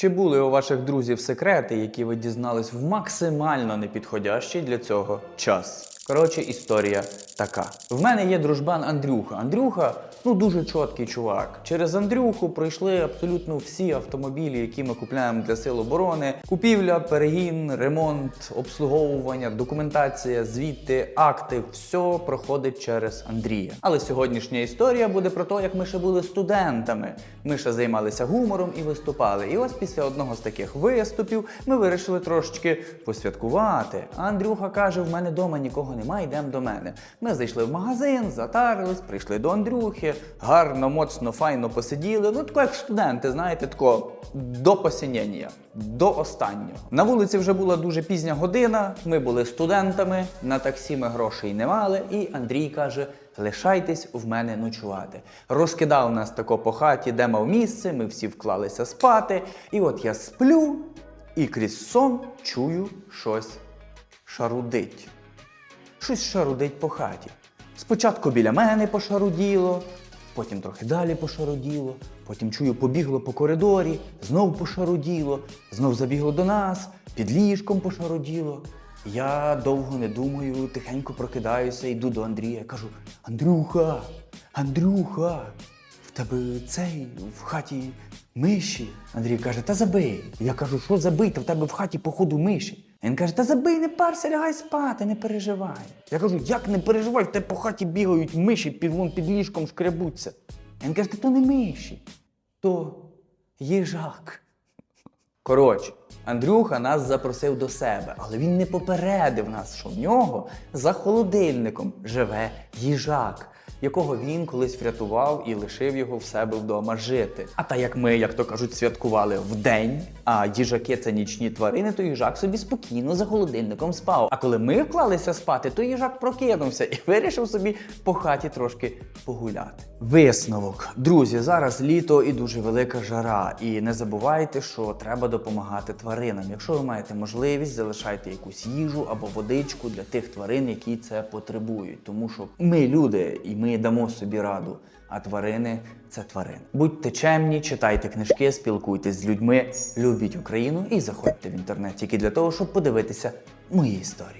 Чи були у ваших друзів секрети, які ви дізнались в максимально непідходящий для цього час? Коротше, історія така. В мене є дружбан Андрюха. Андрюха ну дуже чіткий чувак. Через Андрюху пройшли абсолютно всі автомобілі, які ми купляємо для сил оборони: купівля, перегін, ремонт, обслуговування, документація, звіти, акти все проходить через Андрія. Але сьогоднішня історія буде про те, як ми ще були студентами. Ми ще займалися гумором і виступали. І ось після одного з таких виступів ми вирішили трошечки посвяткувати. А Андрюха каже: в мене вдома нікого немає, йдемо до мене. Ми зайшли в магазин, затарились, прийшли до Андрюхи, гарно, моцно, файно посиділи. Ну, тако як студенти, знаєте, тако до посінення, до останнього. На вулиці вже була дуже пізня година. Ми були студентами, на таксі ми грошей не мали. І Андрій каже: лишайтесь в мене ночувати. Розкидав нас тако по хаті, де мав місце. Ми всі вклалися спати. І от я сплю і крізь сон чую щось шарудить. Щось шарудить по хаті. Спочатку біля мене пошаруділо, потім трохи далі пошаруділо, потім чую, побігло по коридорі, знов пошаруділо, знов забігло до нас, під ліжком пошаруділо. Я довго не думаю, тихенько прокидаюся, йду до Андрія. Кажу: Андрюха, Андрюха, в тебе цей в хаті миші. Андрій каже, та забий. Я кажу, що забий? Та в тебе в хаті, походу, миші. Він каже, та забий, не парся, лягай спати, не переживай. Я кажу, як не переживай, в тебе по хаті бігають миші, під, вон під ліжком шкребуться. Він каже, та то не миші, то їжак. Коротше, Андрюха нас запросив до себе, але він не попередив нас, що в нього за холодильником живе їжак, якого він колись врятував і лишив його в себе вдома жити. А та як ми, як то кажуть, святкували вдень, а їжаки це нічні тварини, то їжак собі спокійно за холодильником спав. А коли ми вклалися спати, то їжак прокинувся і вирішив собі по хаті трошки погуляти. Висновок, друзі, зараз літо і дуже велика жара. І не забувайте, що треба допомагати тваринам. Якщо ви маєте можливість, залишайте якусь їжу або водичку для тих тварин, які це потребують. Тому що ми люди, і ми дамо собі раду. А тварини це тварини. Будьте чемні, читайте книжки, спілкуйтесь з людьми, любіть Україну і заходьте в інтернет тільки для того, щоб подивитися мої історії.